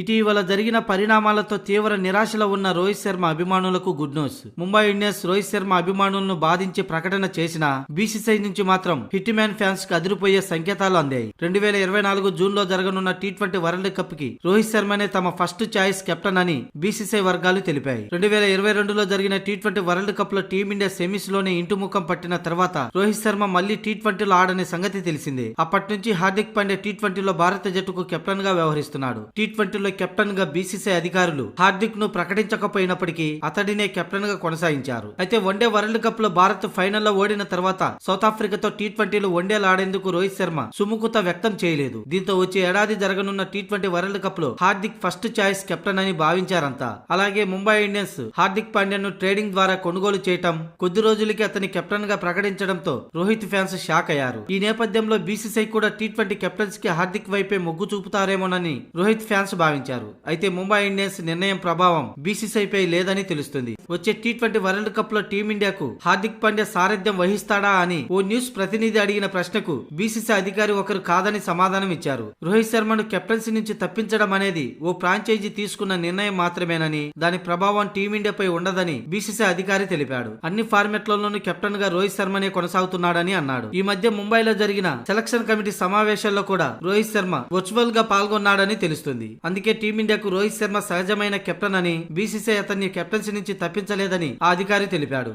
ఇటీవల జరిగిన పరిణామాలతో తీవ్ర నిరాశలో ఉన్న రోహిత్ శర్మ అభిమానులకు good news Mumbai Indians Rohit Sharma అభిమానులను బాధించి ప్రకటన చేసిన బీసీసీ నుంచి మాత్రం హిట్ మ్యాన్ ఫ్యాన్స్కు అదిరిపోయే సంకేతాలు అందాయి. రెండు వేల ఇరవై నాలుగు జూన్లో జరగనున్న టీ ట్వంటీ వరల్డ్ కప్కి రోహిత్ శర్మనే తమ ఫస్ట్ ఛాయిస్ కెప్టెన్ అని బీసీసీ వర్గాలు తెలిపాయి. రెండు వేల ఇరవై రెండులో జరిగిన టీ ట్వంటీ వరల్డ్ కప్లో టీమిండియా సెమీస్లోనే ఇంటుముఖం పట్టిన తర్వాత రోహిత్ శర్మ మళ్ళీ టీ ట్వంటీలో ఆడనే సంగతి తెలిసిందే. అప్పటి నుంచి హార్దిక్ పాండే టీ ట్వంటీలో భారత జట్టుకు కెప్టెన్గా వ్యవహరిస్తున్నాడు టీ ట్వంటీలో కెప్టెన్గా బీసీసీ అధికారులు హార్దిక్ను ప్రకటించకపోయినప్పటికీ అతడినే కెప్టెన్గా కొనసాగించారు. అయితే వన్డే వరల్డ్ కప్లో భారత్ ఫైనల్లో ఓడిన తర్వాత సౌత్ ఆఫ్రికాతో టీ ట్వంటీలో వన్డేలు ఆడేందుకు రోహిత్ శర్మ సుముఖత వ్యక్తం చేయలేదు. దీంతో వచ్చే ఏడాది జరగనున్న టీ ట్వంటీ వరల్డ్ కప్లో హార్దిక్ ఫస్ట్ చాయిస్ కెప్టెన్ అని భావించారంతా అలాగే ముంబై ఇండియన్స్ హార్దిక్ పాండ్యాను ట్రేడింగ్ ద్వారా కొనుగోలు చేయటం కొద్ది రోజులకి అతని కెప్టెన్గా ప్రకటించడంతో రోహిత్ ఫ్యాన్స్ షాక్ అయ్యారు. ఈ నేపథ్యంలో బీసీసీ కూడా టీ ట్వంటీ కెప్టెన్స్కి హార్దిక్ వైపే మొగ్గు చూపుతారేమోనని రోహిత్ ఫ్యాన్స్ భావించారు. అయితే ముంబై ఇండియన్స్ నిర్ణయం ప్రభావం బీసీసీఐపై లేదని తెలుస్తుంది. వచ్చే టీ ట్వంటీ వరల్డ్ కప్లో టీమిండియాకు హార్దిక్ పాండ్యా సారథ్యం వహిస్తాడా అని ఓ న్యూస్ ప్రతినిధి అడిగిన ప్రశ్నకు బీసీసీ అధికారి ఒకరు కాదని సమాధానం ఇచ్చారు. రోహిత్ శర్మను కెప్టెన్సీ నుంచి తప్పించడం అనేది ఓ ఫ్రాంచైజీ తీసుకున్న నిర్ణయం మాత్రమేనని దాని ప్రభావం టీమిండియాపై ఉండదని బీసీసీ అధికారి తెలిపాడు. అన్ని ఫార్మెట్లలోనూ కెప్టెన్గా రోహిత్ శర్మనే కొనసాగుతున్నాడని అన్నాడు. ఈ మధ్య ముంబైలో జరిగిన సెలక్షన్ కమిటీ సమావేశాల్లో కూడా రోహిత్ శర్మ వర్చువల్గా పాల్గొన్నాడని తెలుస్తుంది. అందుకే టీమిండియాకు రోహిత్ శర్మ సహజమైన కెప్టెన్ అని బీసీసీ అతన్ని కెప్టెన్సీ నుంచి తప్పించలేదని ఆ అధికారి తెలిపాడు.